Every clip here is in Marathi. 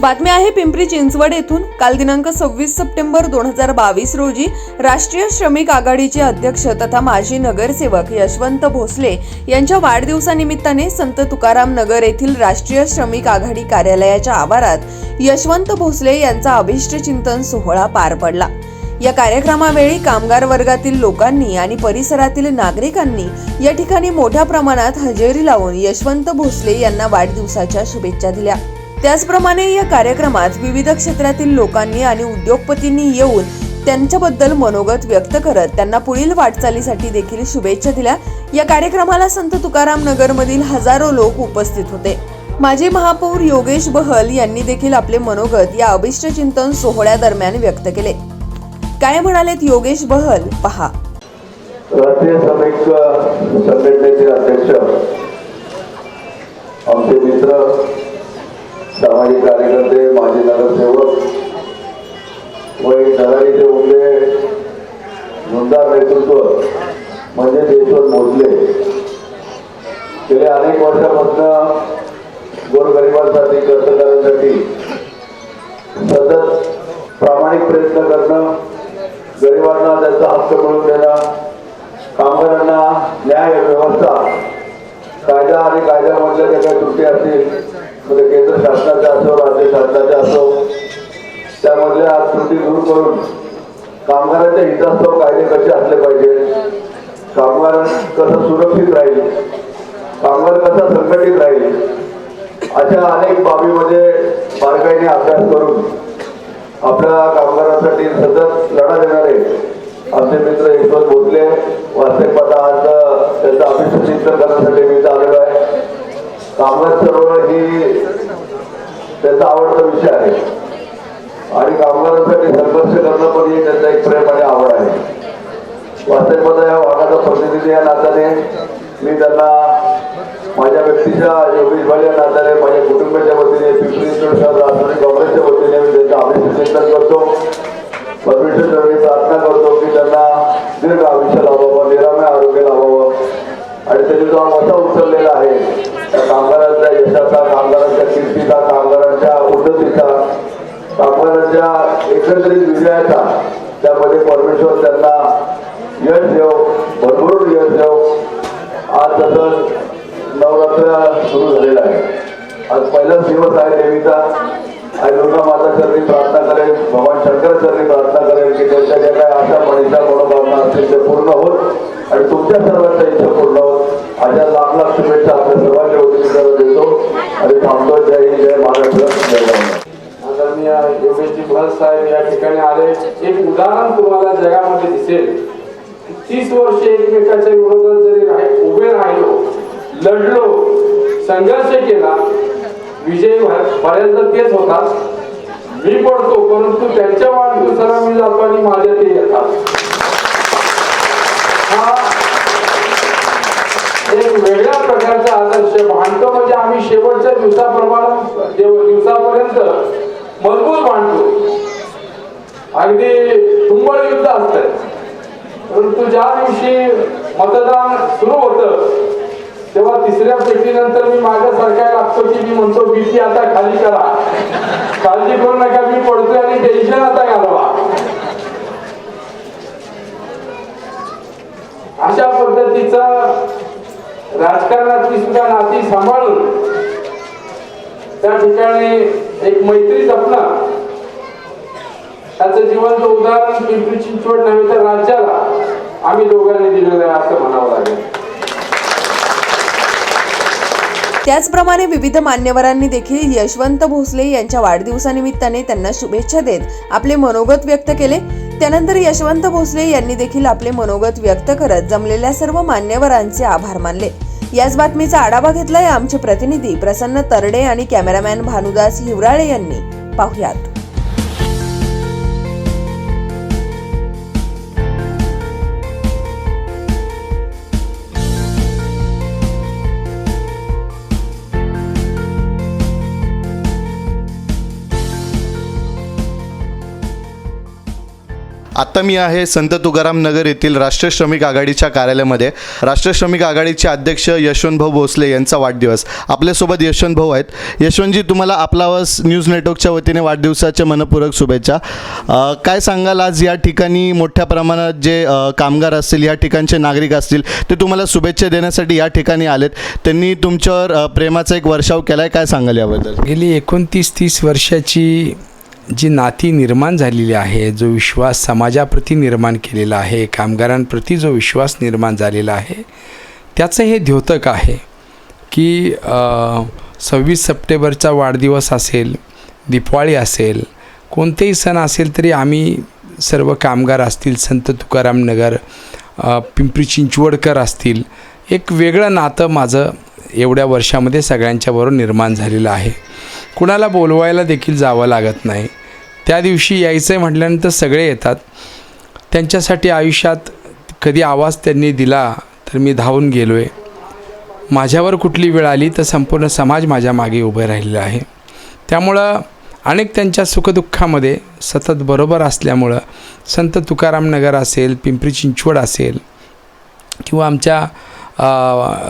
बातमी आहे पिंपरी चिंचवड येथून. काल दिनांक सव्वीस सप्टेंबर दोन हजार बावीस रोजी राष्ट्रीय श्रमिक आघाडीचे अध्यक्ष तथा माजी नगरसेवक यशवंत भोसले यांच्या वाढदिवसानिमित्ताने संत तुकाराम नगर येथील राष्ट्रीय श्रमिक आघाडी कार्यालयाच्या आवारात यशवंत भोसले यांचा अभिष्ट चिंतन सोहळा पार पडला. या कार्यक्रमावेळी कामगार वर्गातील लोकांनी आणि परिसरातील नागरिकांनी या ठिकाणी मोठ्या प्रमाणात हजेरी लावून यशवंत भोसले यांना वाढदिवसाच्या शुभेच्छा दिल्या. त्याचप्रमाणे या कार्यक्रमात विविध क्षेत्रातील लोकांनी आणि उद्योगपतींनी येऊन त्यांच्याबद्दल मनोगत व्यक्त करत त्यांना पुढील वाटचालीसाठी देखील शुभेच्छा दिल्या. या कार्यक्रमाला संत तुकाराम नगरमधील हजारो लोक उपस्थित होते. माजी महापौर योगेश बहल यांनी देखील आपले मनोगत या अभिष्ट चिंतन सोहळ्यादरम्यान व्यक्त केले. काय म्हणालेत योगेश बहल? पहा. राष्ट्रीय श्रमिक संघटनेचे अध्यक्ष आमचे मित्र सामाजिक कार्यकर्ते माजी नगरसेवक व एक धडाडीचे उमदे झुंजार नेतृत्व म्हणजे देशवर मोजले गेल्या अनेक वर्षापासून गोरगरिबांसाठी कष्टकऱ्यांसाठी सतत प्रामाणिक प्रयत्न करणं गरिबांना त्यांचा हक्क मिळवून देणं कामगारांना न्याय व्यवस्था कायदा आणि कायद्यामधल्या ज्या काही त्रुटी असतील म्हणजे केंद्र शासनाच्या असो राज्य शासनाच्या असो त्यामधल्या त्रुटी दूर करून कामगारांच्या हितास्तव कायदे कसे असले पाहिजे? कामगार कसं सुरक्षित राहील? कामगार कसा संघटित राहील? अशा अनेक बाबीमध्ये बारकाईने अभ्यास करून आपल्या कामगारांसाठी सतत लढा देणारे आमचे मित्र यशवंत भोसले वास्तविक आज त्यांचं अभिषेक चिंतन करण्यासाठी मी आलेलो आहे. कामगार चळवळ ही त्यांचा आवडता विषय आहे. आणि कामगारांसाठी संघर्ष करणं पण ही त्यांचा एक प्रेम आणि आवड आहे. वास्तविक या भागाचा प्रतिनिधी या नात्याने मी त्यांना माझ्या व्यक्तीच्या योगेश भाई या नात्याने माझ्या कुटुंबाच्या वतीने पिंपरी राष्ट्रवादी काँग्रेसच्या वतीने मी त्यांचा अभिष्ट चिंतन करतो. परमेश्वर प्रार्थना करतो की त्यांना दीर्घ आयुष्य लावावं निरामय आरोग्य लावावं आणि त्यांनी जो हा वसा उचललेला आहे त्या कामगारांच्या यशाचा कामगारांच्या कामगारांच्या उन्नतीचा कामगारांच्या एकत्रित विजयाचा त्यामध्ये परमेश्वर त्यांना यश देव भरभरून यश देव. आज तसंच नवरात्र सुरू झालेला आहे. आज पहिलाच दिवस आहे देवीचा. आणि दुर्गा चरणी प्रार्थना करेल भगवान शंकर चरणी प्रार्थना करेल की त्यांच्या ज्या काय आशा मनीषा मनोभावना असतील ते पूर्ण होत आणि तुमच्या सर्वांच्या इच्छा पूर्ण होत अशा लाख लाख शुभेच्छा आपल्या सर्वांच्या वतीने देतो आणि थांबतो जय हिंद जय महाराष्ट्र जय आदरणीय योगेशजी भरत साहेब या ठिकाणी आले. एक उदाहरण तुम्हाला जगामध्ये दिसेल. तीस वर्ष एकमेकाच्या विरोधात जरी उभे राहिलो लढलो संघर्ष केला विजय बऱ्याचदा तेच होतात मी पडतो परंतु त्यांच्या वाढदिवसाला मी जातो आणि माझ्या ते येतात. एक वेगळ्या प्रकारचा आदर्श. भांडतो म्हणजे आम्ही शेवटच्या दिवसाप्रमाणे दिवसापर्यंत मजबूत भांडतो. अगदी तुंबळ युद्ध असत. परंतु ज्या दिवशी मतदान सुरू होतं तेव्हा तिसऱ्या पेटीनंतर मी माझ्या सरकार लागतो की मी म्हणतो भीती आता खाली करा. काळजी करू नका मी पडतोय आणि टेन्शन आता घालवा. अशा पद्धतीचा राजकारणातली सुद्धा नाती सांभाळून त्या ठिकाणी एक मैत्री जपणं त्याचं जिवंत उदाहरण पिंपरी चिंचवड नव्हे तर राज्याला आम्ही दोघांनी दिलेलं आहे असं म्हणावं लागेल. त्याचप्रमाणे विविध मान्यवरांनी देखील यशवंत भोसले यांच्या वाढदिवसानिमित्ताने त्यांना शुभेच्छा देत आपले मनोगत व्यक्त केले. त्यानंतर यशवंत भोसले यांनी देखील आपले मनोगत व्यक्त करत जमलेल्या सर्व मान्यवरांचे आभार मानले. याच बातमीचा आढावा घेतलाय आमचे प्रतिनिधी प्रसन्न तरडे आणि कॅमेरामॅन भानुदास हिवराळे यांनी. पाहुयात. आता मी आहे संत तुकाराम नगर येथील राष्ट्रीय श्रमिक आघाडीच्या कार्यालयामध्ये. राष्ट्रीय श्रमिक आघाडीचे अध्यक्ष यशवंतभाऊ भोसले यांचा वाढदिवस. आपल्यासोबत यशवंत भाऊ आहेत. यशवंतजी तुम्हाला आपला आवाज न्यूज नेटवर्कच्या वतीने वाढदिवसाच्या मनपूरक शुभेच्छा. काय सांगाल आज या ठिकाणी? मोठ्या प्रमाणात जे कामगार असतील या ठिकाणचे नागरिक असतील ते तुम्हाला शुभेच्छा देण्यासाठी या ठिकाणी आलेत. त्यांनी तुमच्यावर प्रेमाचा एक वर्षाव केला आहे काय सांगाल याबद्दल? गेली एकोणतीस तीस वर्षाची जी नाती निर्माण झालेली आहे जो विश्वास समाजाप्रती निर्माण केलेला आहे कामगारांप्रती जो विश्वास निर्माण झालेला आहे त्याचं हे द्योतक आहे की सव्वीस सप्टेंबरचा वाढदिवस असेल दिपाळी असेल कोणतेही सण असेल तरी आम्ही सर्व कामगार असतील संत तुकाराम नगर पिंपरी चिंचवडकर असतील एक वेगळं नातं माझं एवढ्या वर्षामध्ये सगळ्यांच्याबरोबर निर्माण झालेलं आहे. कुणाला बोलवायला देखील जावं लागत नाही. त्या दिवशी यायचं आहे म्हटल्यानंतर सगळे येतात. त्यांच्यासाठी आयुष्यात कधी आवाज त्यांनी दिला तर मी धावून गेलो आहे माझ्यावर कुठली वेळ आली तर संपूर्ण समाज माझ्या मागे उभे राहिलेला आहे. त्यामुळं अनेक त्यांच्या सुखदुःखामध्ये सतत बरोबर असल्यामुळं संत तुकाराम नगर असेल पिंपरी चिंचवड असेल किंवा आमच्या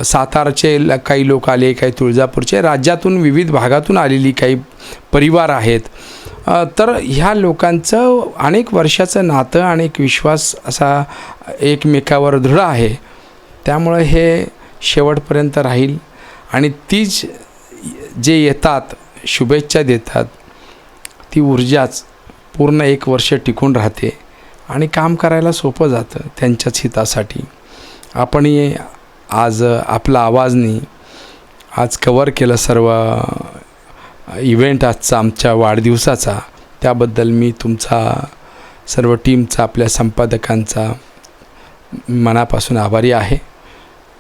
सातारचे ल- काही लोक आले काही तुळजापूरचे. राज्यातून विविध भागातून आलेली काही परिवार आहेत. तर ह्या लोकांचं अनेक वर्षाचं नातं आणि एक विश्वास असा एकमेकावर दृढ आहे. त्यामुळं हे शेवटपर्यंत राहील. आणि तीच जे येतात शुभेच्छा देतात ती ऊर्जाच पूर्ण एक वर्ष टिकून राहते. आणि काम करायला सोपं जातं त्यांच्याच हितासाठी. आपण आज आपला आवाजनी आज कवर केलं सर्व इव्हेंट आजचा आमच्या वाढदिवसाचा. त्याबद्दल मी तुमचा सर्व टीमचा आपल्या संपादकांचा मनापासून आभारी आहे.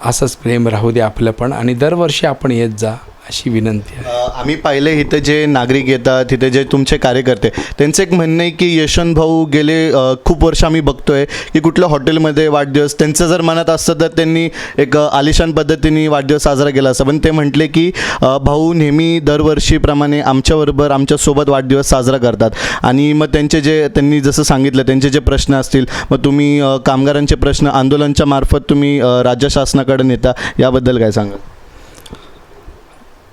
असंच प्रेम राहू दे आपलं पण आणि दरवर्षी आपण येत जा. अशी विनंती आहे. आम्ही पाहिले इथे जे नागरिक येतात इथे जे तुमचे कार्यकर्ते त्यांचं एक म्हणणं आहे की यशवंत भाऊ गेले अ, खूप वर्ष आम्ही बघतोय की कुठल्या हॉटेलमध्ये वाढदिवस त्यांचं जर मनात असतं तर त्यांनी एक अ, आलिशान पद्धतीने वाढदिवस साजरा केला असता पण ते म्हटले की अ, भाऊ नेहमी दरवर्षीप्रमाणे आमच्याबरोबर आमच्यासोबत वाढदिवस साजरा करतात. आणि मग त्यांचे जे त्यांनी जसं सांगितलं त्यांचे जे प्रश्न असतील मग तुम्ही अ, कामगारांचे प्रश्न आंदोलनच्या मार्फत तुम्ही अ, राज्य शासनाकडे नेता याबद्दल काय सांगाल?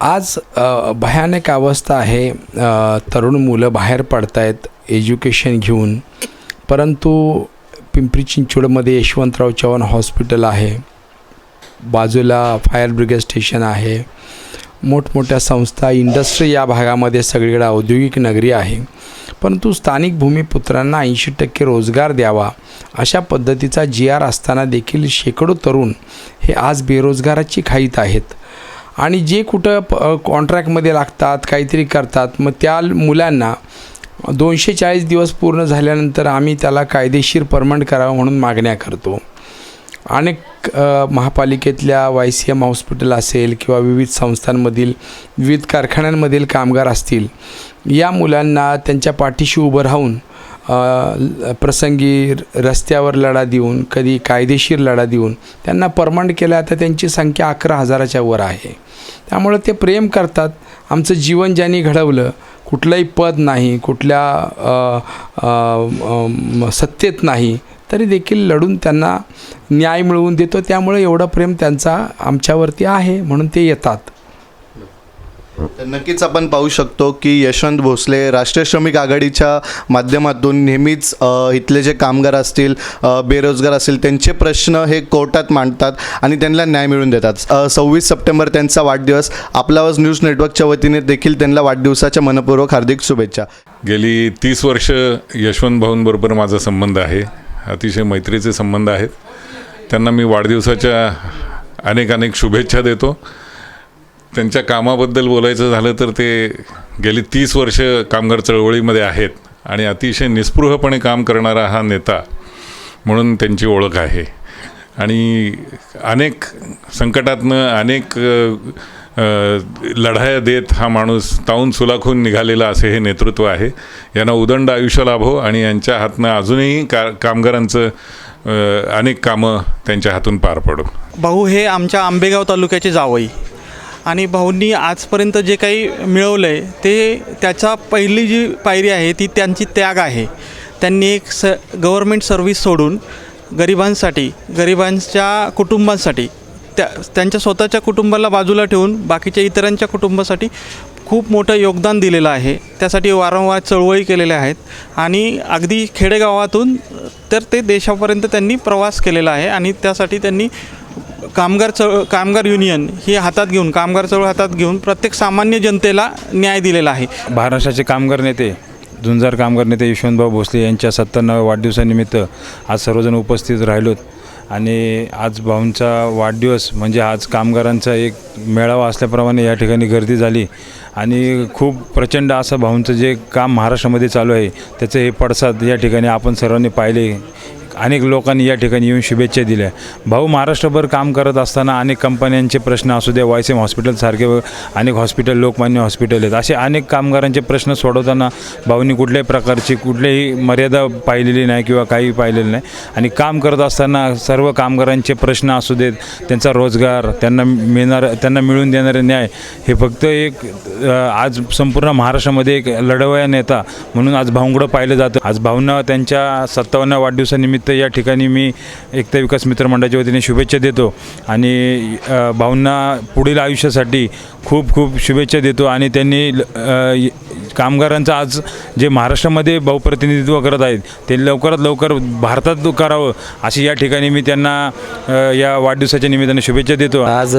आज भयानक अवस्था आहे. तरुण मुलं बाहेर पडत आहेत एज्युकेशन घेऊन. परंतु पिंपरी चिंचवडमध्ये यशवंतराव चव्हाण हॉस्पिटल आहे. बाजूला फायर ब्रिगेड स्टेशन आहे. मोठमोठ्या संस्था इंडस्ट्री या भागामध्ये सगळीकडे औद्योगिक नगरी आहे. परंतु स्थानिक भूमिपुत्रांना ऐंशी टक्के रोजगार द्यावा अशा पद्धतीचा जी आर असताना देखील शेकडो तरुण हे आज बेरोजगाराची खाईत आहेत. आणि जे कुठं प कॉन्ट्रॅक्टमध्ये लागतात काहीतरी करतात मग त्या मुलांना दोनशे चाळीस दिवस पूर्ण झाल्यानंतर आम्ही त्याला कायदेशीर परमनंट करावं म्हणून मागण्या करतो. अनेक महापालिकेतल्या वाय सी एम हॉस्पिटल असेल किंवा विविध संस्थांमधील विविध कारखान्यांमधील कामगार असतील या मुलांना त्यांच्या पाठीशी उभं राहून प्रसंगी र- रस्त्यावर लढा देऊन कधी कायदेशीर लढा देऊन त्यांना परमंड केलं तर त्यांची संख्या अकरा हजाराच्या वर आहे. त्यामुळं ते प्रेम करतात. आमचं जीवन ज्यांनी घडवलं कुठलंही पद नाही कुठल्या सत्तेत नाही तरी देखील लढून त्यांना न्याय मिळवून देतो. त्यामुळे एवढं प्रेम त्यांचा आमच्यावरती आहे म्हणून ते येतात. तर नक्कीच आपण पाहू शकतो की यशवंत भोसले राष्ट्रीय श्रमिक आघाडीच्या माध्यमातून नेहमीच इथले जे कामगार असतील बेरोजगार असतील त्यांचे प्रश्न हे कोर्टात मांडतात आणि त्यांना न्याय मिळवून देतात. सव्वीस सप्टेंबर त्यांचा वाढदिवस. आपला आवाज न्यूज नेटवर्कच्या वतीने देखील त्यांना वाढदिवसाच्या मनपूर्वक हार्दिक शुभेच्छा. गेली तीस वर्ष यशवंत भाऊंबरोबर माझा संबंध आहे. अतिशय मैत्रीचे संबंध आहेत. त्यांना मी वाढदिवसाच्या अनेक अनेक शुभेच्छा देतो. त्यांच्या कामाबद्दल बोलायचं झालं तर ते गेली तीस वर्ष कामगार चळवळीमध्ये आहेत आणि अतिशय निस्पृहपणे काम करणारा हा नेता म्हणून त्यांची ओळख आहे. आणि अनेक संकटातनं अनेक लढाया देत हा माणूस ताऊन सुलाखून निघालेला असे हे नेतृत्व आहे. यांना उदंड आयुष्य लाभो आणि यांच्या हातनं अजूनही का कामगारांचं अनेक कामं त्यांच्या हातून पार पडो. भाऊ हे आमच्या आंबेगाव तालुक्याचे जावई. आणि भाऊंनी आजपर्यंत जे काही मिळवलं आहे ते त्याचा पहिली जी पायरी आहे ती त्यांची त्याग आहे. त्यांनी एक स गव्हर्मेंट सर्व्हिस सोडून गरिबांसाठी गरिबांच्या कुटुंबांसाठी त्या त्यांच्या स्वतःच्या कुटुंबाला बाजूला ठेवून बाकीच्या इतरांच्या कुटुंबासाठी खूप मोठं योगदान दिलेलं आहे. त्यासाठी वारंवार चळवळी केलेल्या आहेत आणि अगदी खेडेगावातून तर ते देशापर्यंत त्यांनी प्रवास केलेला आहे आणि त्यासाठी त्यांनी कामगार चळ कामगार युनियन ही हातात घेऊन कामगार चळवळ हातात घेऊन प्रत्येक सामान्य जनतेला न्याय दिलेला आहे. महाराष्ट्राचे कामगार नेते झुंजार कामगार नेते यशवंतभाऊ भोसले यांच्या सत्त्याण्णव्या वाढदिवसानिमित्त आज सर्वजण उपस्थित राहिलोत. आणि आज भाऊंचा वाढदिवस म्हणजे आज कामगारांचा एक मेळावा असल्याप्रमाणे या ठिकाणी गर्दी झाली. आणि खूप प्रचंड असं भाऊंचं जे काम महाराष्ट्रामध्ये चालू आहे त्याचे हे पडसाद या ठिकाणी आपण सर्वांनी पाहिले. अनेक लोकांनी या ठिकाणी येऊन शुभेच्छा दिल्या. भाऊ महाराष्ट्रभर काम करत असताना अनेक कंपन्यांचे प्रश्न असू द्या वायसेम हॉस्पिटलसारखे अनेक हॉस्पिटल लोकमान्य हॉस्पिटल आहेत. असे अनेक कामगारांचे प्रश्न सोडवताना भाऊनी कुठल्याही प्रकारची कुठलीही मर्यादा पाहिलेली नाही किंवा काही पाहिलेलं नाही. आणि काम करत असताना सर्व कामगारांचे प्रश्न असू देत त्यांचा रोजगार त्यांना मिळणार त्यांना मिळून देणारे न्याय हे फक्त एक आज संपूर्ण महाराष्ट्रामध्ये एक लढवया नेता म्हणून आज भाऊंकडं पाहिलं जातं. आज भाऊंना त्यांच्या सत्तावन्न वाढदिवसानिमित्त या ठिकाणी मी एकता विकास मित्र मंडळाच्या वतीने शुभेच्छा देतो आणि भाऊंना पुढील आयुष्यासाठी खूप खूप शुभेच्छा देतो आणि त्यांनी कामगारांचं आज जे महाराष्ट्रामध्ये बहुप्रतिनिधित्व करत आहेत ते लवकरात लवकर भारतात करावं अशी या ठिकाणी मी त्यांना या वाढदिवसाच्या निमित्ताने शुभेच्छा देतो. आज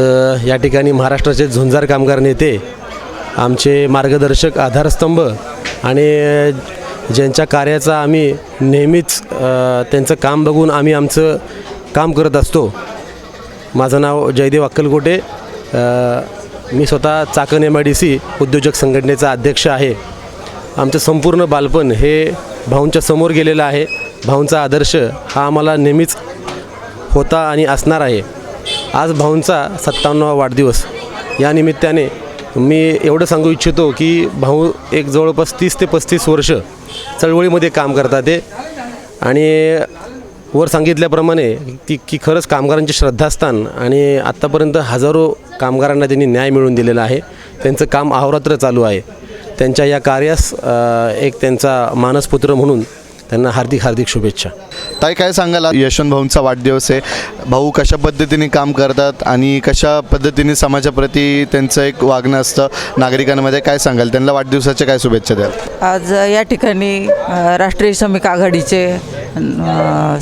या ठिकाणी महाराष्ट्राचे झुंजार कामगार नेते आमचे मार्गदर्शक आधारस्तंभ आणि ज्यांच्या कार्याचा आम्ही नेहमीच त्यांचं काम बघून आम्ही आमचं काम करत असतो. माझं नाव जयदेव अक्कलकोटे. मी स्वतः Chakan M I D C उद्योजक संघटनेचा अध्यक्ष आहे. आमचं संपूर्ण बालपण हे भाऊंच्या समोर गेलेलं आहे. भाऊंचा आदर्श हा आम्हाला नेहमीच होता आणि असणार आहे. आज भाऊंचा सत्तावन्नावा वाढदिवस. या निमित्ताने मी एवढं सांगू इच्छितो की भाऊ एक जवळपास तीस ते पस्तीस वर्ष चळवळीमध्ये काम करतात ते. आणि वर सांगितल्याप्रमाणे की की खरंच कामगारांचे श्रद्धास्थान आणि आत्तापर्यंत हजारो कामगारांना त्यांनी न्याय मिळवून दिलेला आहे. त्यांचं काम अहोरात्र चालू आहे. त्यांच्या या कार्यास एक त्यांचा मानसपुत्र म्हणून त्यांना हार्दिक हार्दिक शुभेच्छा. ताई काय सांगाल? यशवंत भाऊंचा वाढदिवस आहे. भाऊ कशा पद्धतीने काम करतात आणि कशा पद्धतीने समाजाप्रती त्यांचं एक वागणं असतं नागरिकांमध्ये काय सांगाल? त्यांना वाढदिवसाच्या काय शुभेच्छा द्याल? आज या ठिकाणी राष्ट्रीय श्रमिक आघाडीचे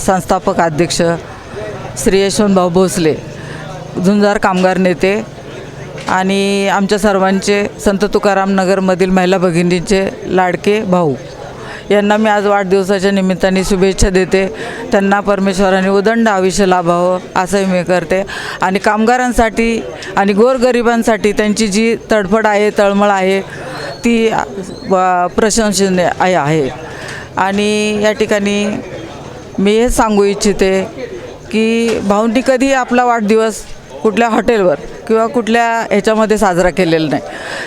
संस्थापक अध्यक्ष श्री यशवंतभाऊ भोसले झुंजार कामगार नेते आणि आमच्या सर्वांचे संत तुकाराम नगरमधील महिला भगिनींचे लाडके भाऊ. यांना मी आज वाढदिवसाच्या निमित्ताने शुभेच्छा देते. त्यांना परमेश्वराने उदंड आयुष्य लाभावं असंही मी करते. आणि कामगारांसाठी आणि गोरगरिबांसाठी त्यांची जी तडफड आहे तळमळ आहे ती प्रशंसनीय आहे आहे. आणि या ठिकाणी मी हे सांगू इच्छिते की भाऊंनी कधी आपला वाढदिवस कुठल्या हॉटेलवर किंवा कुठल्या ह्याच्यामध्ये साजरा केलेला नाही.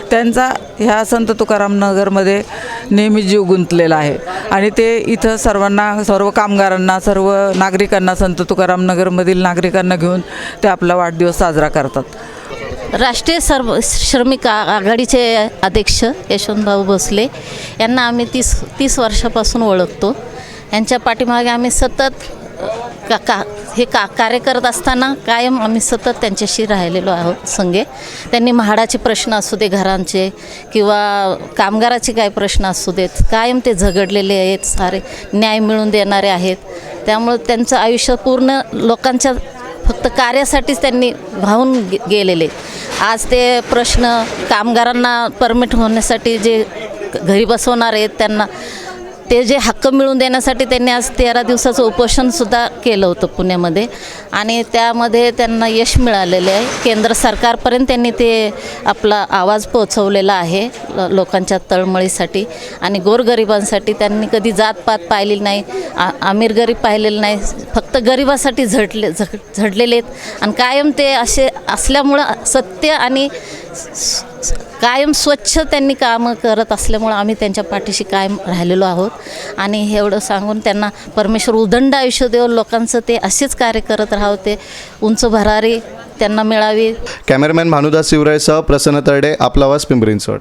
त्यांचा ह्या संत तुकाराम नगरमध्ये नेहमी जीव गुंतलेला आहे. आणि ते इथं सर्वांना सर्व कामगारांना सर्व नागरिकांना संत तुकाराम नगरमधील नागरिकांना घेऊन ते आपला वाढदिवस साजरा करतात. राष्ट्रीय सर्व श्रमिक आ- आघाडीचे अध्यक्ष यशवंतभाऊ भोसले यांना आम्ही तीस तीस वर्षापासून ओळखतो. यांच्या पाठीमागे आम्ही सतत का का हे का कार्य करत असताना कायम आम्ही सतत त्यांच्याशी राहिलेलो आहोत संगे. त्यांनी म्हाडाचे प्रश्न असू दे घरांचे किंवा कामगाराचे काय प्रश्न असू देत कायम ते झगडलेले आहेत सारे न्याय मिळून देणारे आहेत. त्यामुळं त्यांचं आयुष्य पूर्ण लोकांच्या फक्त कार्यासाठीच त्यांनी वाहून गे गेलेले. आज ते प्रश्न कामगारांना परमिट होण्यासाठी जे घरी बसवणार आहेत त्यांना ते जे हक्क मिळवून देण्यासाठी त्यांनी आज तेरा दिवसाचं उपोषणसुद्धा केलं होतं पुण्यामध्ये. आणि त्यामध्ये त्यांना यश मिळालेले आहे. केंद्र सरकारपर्यंत त्यांनी ते आपला आवाज पोचवलेला आहे लोकांच्या तळमळीसाठी. आणि गोरगरिबांसाठी त्यांनी कधी जातपात पाहिलेली नाही आ आमिर गरीब पाहिलेलं नाही फक्त गरिबासाठी झटले झ झडलेले आहेत. आणि कायम ते असे असल्यामुळं सत्य आणि कायम स्वच्छ त्यांनी कामं करत असल्यामुळं आम्ही त्यांच्या पाठीशी कायम राहिलेलो आहोत. आणि एवढं सांगून त्यांना परमेश्वर उदंड आयुष्य देव लोकांचं ते असेच कार्य करत राहावं ते उंच भरारी त्यांना मिळावी. कॅमेरामॅन भानुदास शिवरायसह प्रसन्न तरडे आपला वास पिंपरींचवड.